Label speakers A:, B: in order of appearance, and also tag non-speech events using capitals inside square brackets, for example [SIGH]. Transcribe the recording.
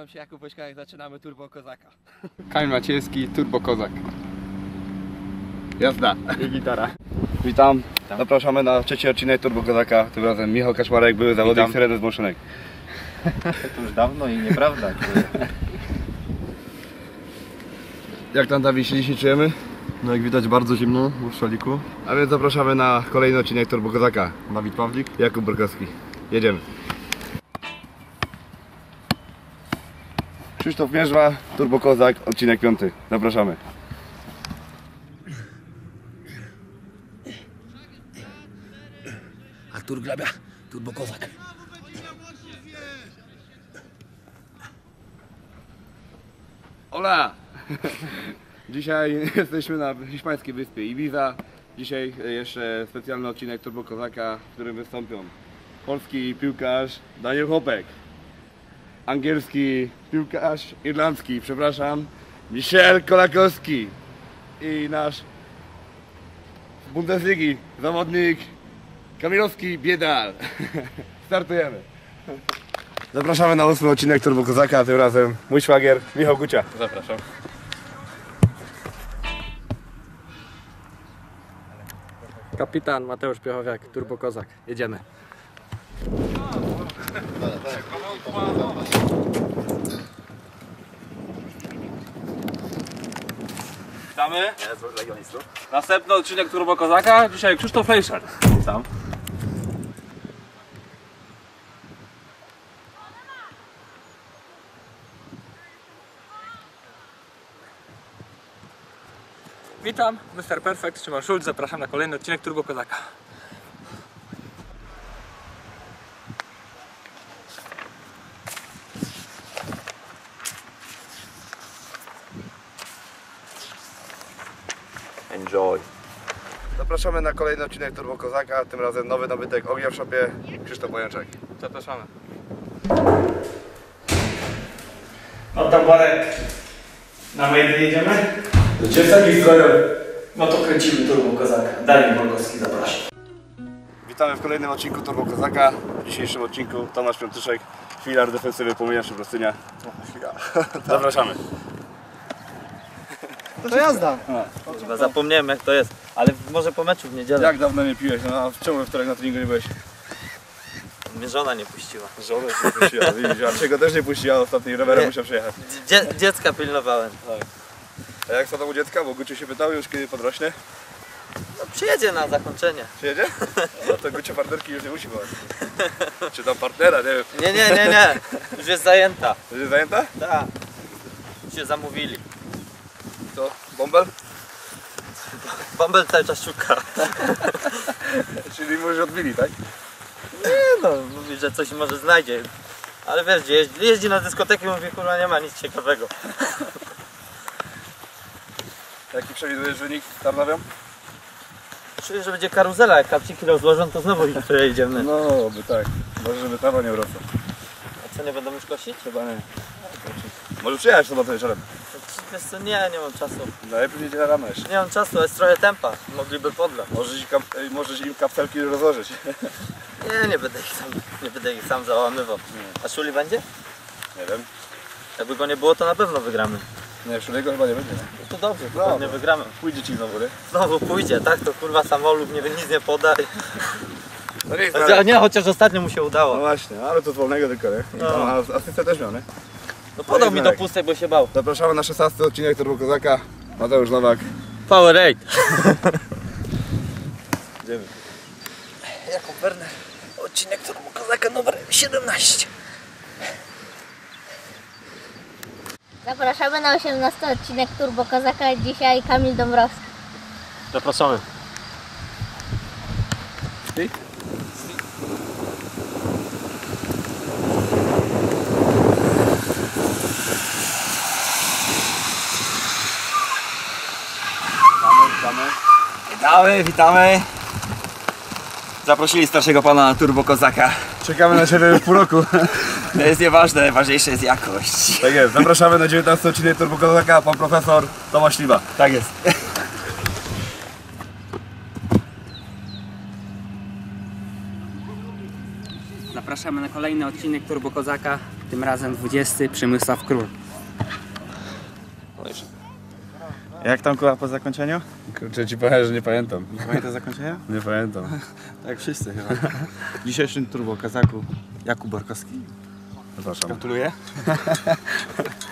A: Nazywam się Jakub Woźkajek, zaczynamy Turbo Kozaka. [LAUGHS]
B: Kamil Maciejski, Turbo Kozak.
C: Jazda.
B: I gitara.
C: Witam. Zapraszamy na trzeci odcinek Turbo Kozaka. Tym razem Michał Kaczmarek, były zawodnik
B: Witam.
C: Syreny z Moszynek. [LAUGHS]
D: To już dawno i nieprawda. [LAUGHS]
C: Jak tam Dawid się dzisiaj czujemy?
E: No jak widać bardzo zimno w szaliku.
C: A więc zapraszamy na kolejny odcinek Turbo Kozaka.
E: Dawid Pawlik.
C: Jakub Borkowski. Jedziemy. Krzysztof Mierzwa, Turbo Kozak, odcinek piąty. Zapraszamy.
A: Artur Glebia, Turbo Kozak.
C: Ola! [LAUGHS] Dzisiaj jesteśmy na hiszpańskiej wyspie Ibiza. Dzisiaj jeszcze specjalny odcinek Turbo Kozaka, w którym wystąpią polski piłkarz Daniel Hopek, angielski piłkarz irlandzki, przepraszam, Michel Kolakowski i nasz z Bundesligi zawodnik Kamilowski Biedal. [LAUGHS] Startujemy. Zapraszamy na ósmy odcinek Turbo Kozaka, tym razem mój szwagier Michał Gucia.
B: Zapraszam.
A: Kapitan Mateusz Piechowiak, Turbo Kozak. Jedziemy.
D: Witamy. Następny odcinek Turbo Kozaka. Dzisiaj Krzysztof Lejszer. Witam.
A: Witam, Mr. Perfect, Szymon Schulz, zapraszam na kolejny odcinek Turbo Kozaka.
D: Enjoy.
C: Zapraszamy na kolejny odcinek Turbo Kozaka, tym razem nowy nabytek ognia w szopie, Krzysztof Bojaczek.
A: Zapraszamy.
F: No to Borek, na Mejdy jedziemy?
C: Gdzie jest taki strojer?
F: No to kręcimy Turbo Kozaka. Daniel Borkowski, zapraszam.
C: Witamy w kolejnym odcinku Turbo Kozaka. W dzisiejszym odcinku Tomasz Piątyszek, filar defensywy Pomyja Szyprostynia. Zapraszamy.
D: Chyba zapomniałem jak to jest. Ale może po meczu w niedzielę.
C: Jak dawno nie piłeś? No a czemu we wtorek na treningu nie byłeś?
D: Mnie żona nie puściła.
C: Żonę się puściła, widzisz, a czego też nie puściła, ostatni rowerem
D: Nie.
C: musiał przyjechać.
D: Dzie dziecka pilnowałem.
C: A jak co tam u dziecka? Bo Guciu się pytał już kiedy podrośnie.
D: No, przyjedzie na zakończenie.
C: Przyjedzie? No to Guciu partnerki już nie musi była. Czy tam partnera, nie wiem.
D: Nie, nie, nie, nie. Już jest zajęta.
C: Jest zajęta?
D: Tak. Się zamówili.
C: To bąbel?
D: Bąbel cały czas szuka. [LAUGHS]
C: Czyli mu już odbili, tak?
D: Nie no, mówi, że coś może znajdzie. Ale wiesz, jeździ, jeździ na dyskoteki mówi, kurwa nie ma nic ciekawego. [LAUGHS]
C: Jaki przewidujesz wynik z Tarnowią?
D: Czuję, że będzie karuzela, jak kapciki rozłożą, to znowu ich przejedziemy.
C: No, by tak. Może żeby trawa nie urosła.
D: A co, nie będą już kosić?
C: Chyba nie. Może przyjechać sobotę wieczorem.
D: Wiesz co, nie, nie mam czasu.
C: Najlepiej niedziela rano jeszcze.
D: Nie mam czasu, jest trochę tempa. Mogliby podlać.
C: Możesz, możesz im kapselki rozłożyć. [LAUGHS]
D: Nie, nie będę ich sam, nie będę ich sam załamywał. A Szuli będzie?
C: Nie wiem.
D: Jakby go nie było, to na pewno wygramy.
C: Nie, Szulego chyba nie będzie.
D: No to dobrze, to
C: No, no.
D: wygramy.
C: Pójdzie ci znowu, nie?
D: Znowu pójdzie, tak? To kurwa samolub nie, nic nie poda.
C: No nie,
D: Chociaż, nie, chociaż ostatnio mu się
C: No
D: udało.
C: właśnie, ale to z wolnego tylko, nie?
D: No.
C: as- asystę też miał, nie?
D: No podał mi do pustej, bo się bał.
C: Zapraszamy na 16 odcinek Turbo Kozaka. Mateusz Nowak.
D: Powerade. [LAUGHS]
C: Idziemy.
D: Jakub Werner, odcinek Turbo Kozaka numer 17.
G: Zapraszamy na 18 odcinek Turbo Kozaka. Dzisiaj Kamil Dąbrowski.
F: Zapraszamy.
A: Witamy, witamy. Zaprosili starszego pana na Turbo Kozaka.
C: Czekamy na Ciebie w pół roku. [LAUGHS]
A: To jest nieważne, najważniejsza jest jakość.
C: Tak jest, zapraszamy na 19 odcinek Turbo Kozaka, pan profesor Tomasz Śliwa.
A: Tak jest.
H: Zapraszamy na kolejny odcinek Turbo Kozaka. tym razem 20 Przemysław Król.
I: Jak tam kuła po zakończeniu?
C: Kurczę ci powiem, że nie pamiętam.
I: Nie pamiętasz zakończenia? [LAUGHS]
C: Nie pamiętam. [LAUGHS]
I: Tak wszyscy chyba. W dzisiejszym turbo kazaku Jakub Borkowski.
C: Zapraszam.
I: Gratuluję. [LAUGHS]